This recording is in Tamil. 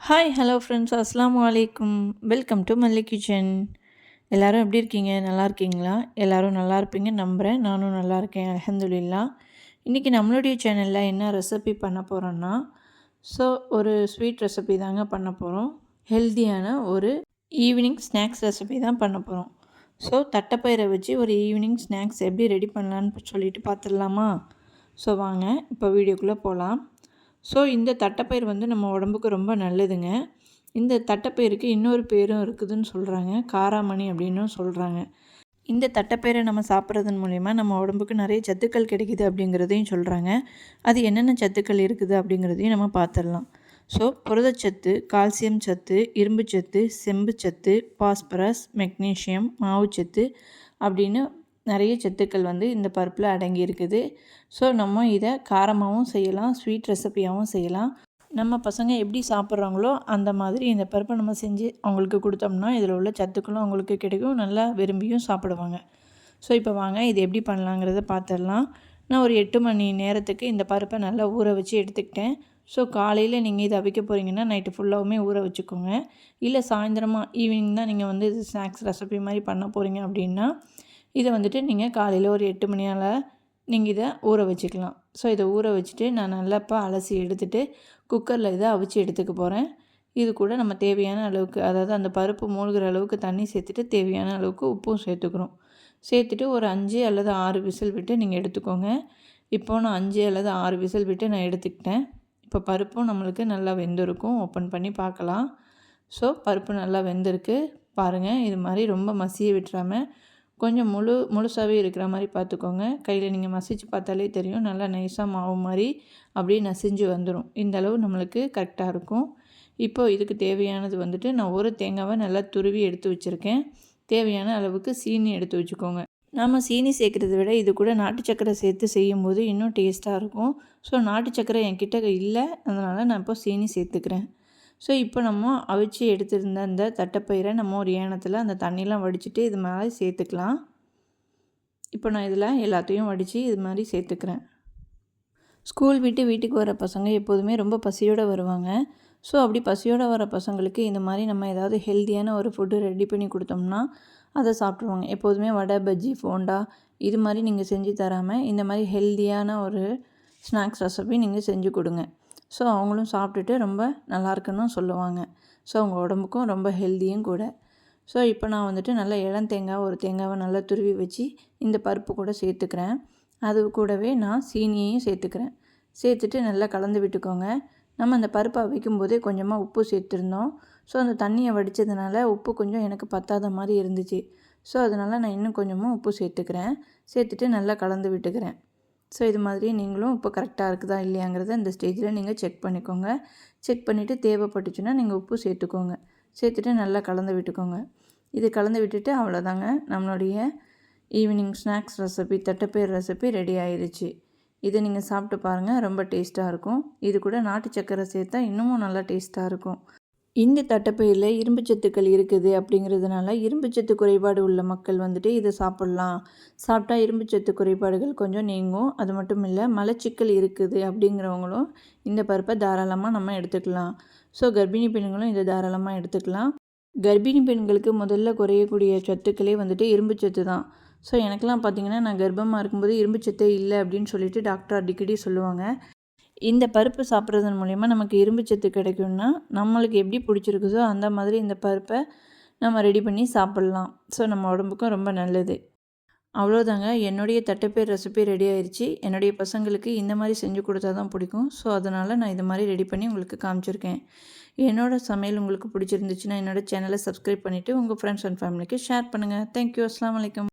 ஹாய் ஹலோ ஃப்ரெண்ட்ஸ் அஸ்லாம் வலைக்கும் வெல்கம் டு மல்லி கிச்சன் எல்லோரும் எப்படி இருக்கீங்க? நல்லா இருக்கீங்களா? எல்லோரும் நல்லா இருப்பீங்க நம்புகிறேன் நானும் நல்லா இருக்கேன். அலமதுல்லா இன்றைக்கி நம்மளுடைய சேனலில் என்ன ரெசிபி பண்ண போகிறோன்னா ஸோ ஒரு ஸ்வீட் ரெசிபி தாங்க பண்ண போகிறோம் ஹெல்த்தியான ஒரு ஈவினிங் ஸ்நாக்ஸ் ரெசிபி தான் பண்ண போகிறோம் ஸோ தட்டைப்பயிரை வச்சு ஒரு ஈவினிங் ஸ்நாக்ஸ் எப்படி ரெடி பண்ணலான்னு சொல்லிட்டு பார்த்துடலாமா? ஸோ வாங்க இப்போ வீடியோக்குள்ளே போகலாம் ஸோ இந்த தட்டைப்பயிர் வந்து நம்ம உடம்புக்கு ரொம்ப நல்லதுங்க. இந்த தட்டைப்பயிருக்கு இன்னொரு பேரும் இருக்குதுன்னு சொல்கிறாங்க காராமணி அப்படின்னும் சொல்கிறாங்க இந்த தட்டைப்பயிரை நம்ம சாப்பிட்றதன் மூலிமா நம்ம உடம்புக்கு நிறைய சத்துக்கள் கிடைக்குது அப்படிங்கிறதையும் சொல்கிறாங்க அது என்னென்ன சத்துக்கள் இருக்குது அப்படிங்கிறதையும் நம்ம பார்த்துடலாம். ஸோ புரதச்சத்து கால்சியம் சத்து இரும்பு சத்து செம்பு சத்து பாஸ்பரஸ் மெக்னீஷியம் மாவுச்சத்து அப்படின்னு நிறைய சத்துக்கள் வந்து இந்த பருப்பில் அடங்கி இருக்குது. ஸோ நம்ம இதை காரமாகவும் செய்யலாம் ஸ்வீட் ரெசிப்பியாகவும் செய்யலாம். நம்ம பசங்க எப்படி சாப்பிட்றாங்களோ அந்த மாதிரி இந்த பருப்பை நம்ம செஞ்சு அவங்களுக்கு கொடுத்தோம்னா இதில் உள்ள சத்துக்களும் அவங்களுக்கு கிடைக்கும் நல்லா விரும்பியும் சாப்பிடுவாங்க. ஸோ இப்போ வாங்க இது எப்படி பண்ணலாங்கிறத பார்த்துடலாம் நான் ஒரு எட்டு மணி நேரத்துக்கு இந்த பருப்பை நல்லா ஊற வச்சு எடுத்துக்கிட்டேன். ஸோ காலையில் நீங்கள் இதை அவிக்க போகிறீங்கன்னா நைட்டு ஃபுல்லாகவுமே ஊற வச்சுக்கோங்க. இல்லை சாயந்தரமாக ஈவினிங் தான் நீங்கள் வந்து இது ஸ்நாக்ஸ் ரெசிபி மாதிரி பண்ண போகிறீங்க அப்படின்னா இதை வந்துட்டு நீங்கள் காலையில் ஒரு எட்டு மணியால் நீங்கள் இதை ஊற வச்சுக்கலாம். ஸோ இதை ஊற வச்சுட்டு நான் நல்லா இப்போ அலசி எடுத்துகிட்டு குக்கரில் இதை அவிச்சு எடுத்துக்க போகிறேன் இது கூட நம்ம தேவையான அளவுக்கு அதாவது அந்த பருப்பு மூழ்கிற அளவுக்கு தண்ணி சேர்த்துட்டு தேவையான அளவுக்கு உப்பும் சேர்த்துக்கிறோம். சேர்த்துட்டு ஒரு அஞ்சு அல்லது ஆறு விசில் விட்டு நீங்கள் எடுத்துக்கோங்க. இப்போது நான் அஞ்சு அல்லது ஆறு விசில் விட்டு நான் எடுத்துக்கிட்டேன். இப்போ பருப்பும் நம்மளுக்கு நல்லா வெந்திருக்கும். ஓப்பன் பண்ணி பார்க்கலாம். ஸோ பருப்பு நல்லா வெந்திருக்கு. பாருங்கள் இது மாதிரி ரொம்ப மசிய விட்டுறாமல் கொஞ்சம் முழு முழுசாகவே இருக்கிற மாதிரி பார்த்துக்கோங்க. கையில் நீங்கள் மசிச்சு பார்த்தாலே தெரியும். நல்லா நைஸாக மாவு மாதிரி அப்படியே நசிஞ்சு வந்துடும் இந்த அளவு நம்மளுக்கு கரெக்டாக இருக்கும். இப்போது இதுக்கு தேவையானது வந்துட்டு நான் ஒரு தேங்காவை நல்லா துருவி எடுத்து வச்சுருக்கேன். தேவையான அளவுக்கு சீனி எடுத்து வச்சுக்கோங்க. நாம் சீனி சேர்க்குறத விட இது கூட நாட்டு சக்கரை சேர்த்து செய்யும்போது இன்னும் டேஸ்ட்டாக இருக்கும். ஸோ நாட்டு சக்கரை என்கிட்ட இல்லை. அதனால் நான் இப்போ சீனி சேர்த்துக்கிறேன். ஸோ இப்போ நம்ம அவிச்சு எடுத்திருந்த அந்த தட்டைப்பயிரை நம்ம ஒரு ஏனத்தில் அந்த தண்ணியெலாம் வடிச்சிட்டு இது மாதிரி சேர்த்துக்கலாம். இப்போ நான் இதில் எல்லாத்தையும் வடித்து இது மாதிரி சேர்த்துக்கிறேன். ஸ்கூல் விட்டு வீட்டுக்கு வர பசங்க எப்போதுமே ரொம்ப பசியோடு வருவாங்க. ஸோ அப்படி பசியோடு வர பசங்களுக்கு இந்த மாதிரி நம்ம ஏதாவது ஹெல்த்தியான ஒரு ஃபுட்டு ரெடி பண்ணி கொடுத்தோம்னா அதை சாப்பிட்ருவாங்க எப்போதுமே வடை பஜ்ஜி ஃபோண்டா இது மாதிரி நீங்கள் செஞ்சு தராமல் இந்த மாதிரி ஹெல்த்தியான ஒரு ஸ்நாக்ஸ் ரெசிபி நீங்கள் செஞ்சு கொடுங்க. ஸோ அவங்களும் சாப்பிட்டுட்டு ரொம்ப நல்லாயிருக்குன்னு சொல்லுவாங்க. ஸோ அவங்க உடம்புக்கும் ரொம்ப ஹெல்த்தியும் கூட. ஸோ இப்போ நான் வந்துட்டு நல்லா இளம் தேங்காய் ஒரு தேங்காவை நல்லா துருவி வச்சு இந்த பருப்பு கூட சேர்த்துக்கிறேன். அது கூடவே நான் சீனியையும் சேர்த்துக்கிறேன். சேர்த்துட்டு நல்லா கலந்து விட்டுக்கோங்க. நம்ம அந்த பருப்பை வைக்கும்போதே கொஞ்சமாக உப்பு சேர்த்துருந்தோம். ஸோ அந்த தண்ணியை வடித்ததுனால உப்பு கொஞ்சம் எனக்கு பத்தாத மாதிரி இருந்துச்சு. ஸோ அதனால் நான் இன்னும் கொஞ்சமாக உப்பு சேர்த்துக்கிறேன். சேர்த்துட்டு நல்லா கலந்து விட்டுக்கிறேன். ஸோ இது மாதிரி நீங்களும் இப்போ கரெக்டாக இருக்குதா இல்லையாங்கிறத இந்த ஸ்டேஜில் நீங்கள் செக் பண்ணிக்கோங்க. செக் பண்ணிவிட்டு தேவைப்பட்டுச்சுன்னா நீங்கள் உப்பு சேர்த்துக்கோங்க. சேர்த்துட்டு நல்லா கலந்து விட்டுக்கோங்க. இது கலந்து விட்டுட்டு அவ்வளோதாங்க. நம்மளுடைய ஈவினிங் ஸ்நாக்ஸ் ரெசிபி தட்டைப்பேர் ரெசிபி ரெடி ஆயிடுச்சு. இதை நீங்கள் சாப்பிட்டு பாருங்கள் ரொம்ப டேஸ்ட்டாக இருக்கும். இது கூட நாட்டு சக்கரை சேர்த்தா இன்னமும் நல்லா டேஸ்ட்டாக இருக்கும். இந்த தட்டைப்பயிரில் இரும்பு சத்துக்கள் இருக்குது அப்படிங்கிறதுனால இரும்பு சத்து குறைபாடு உள்ள மக்கள் வந்துட்டு இதை சாப்பிட்லாம். சாப்பிட்டா இரும்பு சத்து குறைபாடுகள் கொஞ்சம் நீங்கும். அது மட்டும் இல்லை மலச்சிக்கல் இருக்குது அப்படிங்கிறவங்களும் இந்த பருப்பை தாராளமாக நம்ம எடுத்துக்கலாம். ஸோ கர்ப்பிணி பெண்களும் இதை தாராளமாக எடுத்துக்கலாம். கர்ப்பிணி பெண்களுக்கு முதல்ல குறையக்கூடிய சத்துக்களே வந்துட்டு இரும்பு சத்து தான். ஸோ எனக்கெல்லாம் பார்த்திங்கன்னா நான் கர்ப்பமாக இருக்கும்போது இரும்பு சத்தே இல்லை அப்படின்னு சொல்லிட்டு டாக்டர் அடிக்கடி சொல்லுவாங்க. இந்த பருப்பு சாப்பிட்றதன் மூலிமா நமக்கு இரும்பு சத்து கிடைக்கும்னா நம்மளுக்கு எப்படி பிடிச்சிருக்குதோ அந்த மாதிரி இந்த பருப்பை நம்ம ரெடி பண்ணி சாப்பிட்லாம். ஸோ நம்ம உடம்புக்கும் ரொம்ப நல்லது. அவ்வளோதாங்க. என்னுடைய தட்டைப்பேர் ரெசிபி ரெடி ஆயிடுச்சு என்னுடைய பசங்களுக்கு இந்த மாதிரி செஞ்சு கொடுத்தா தான் பிடிக்கும். ஸோ அதனால் நான் இது மாதிரி ரெடி பண்ணி உங்களுக்கு காமிச்சிருக்கேன். என்னோடய சமையல் உங்களுக்கு பிடிச்சிருந்துச்சுன்னா என்னோடய சேனலை சப்ஸ்கிரைப் பண்ணிவிட்டு உங்கள் ஃப்ரெண்ட்ஸ் அண்ட் ஃபேமிலிக்கு ஷேர் பண்ணுங்கள் தேங்க்யூ அஸ்லாம் வலைக்கம்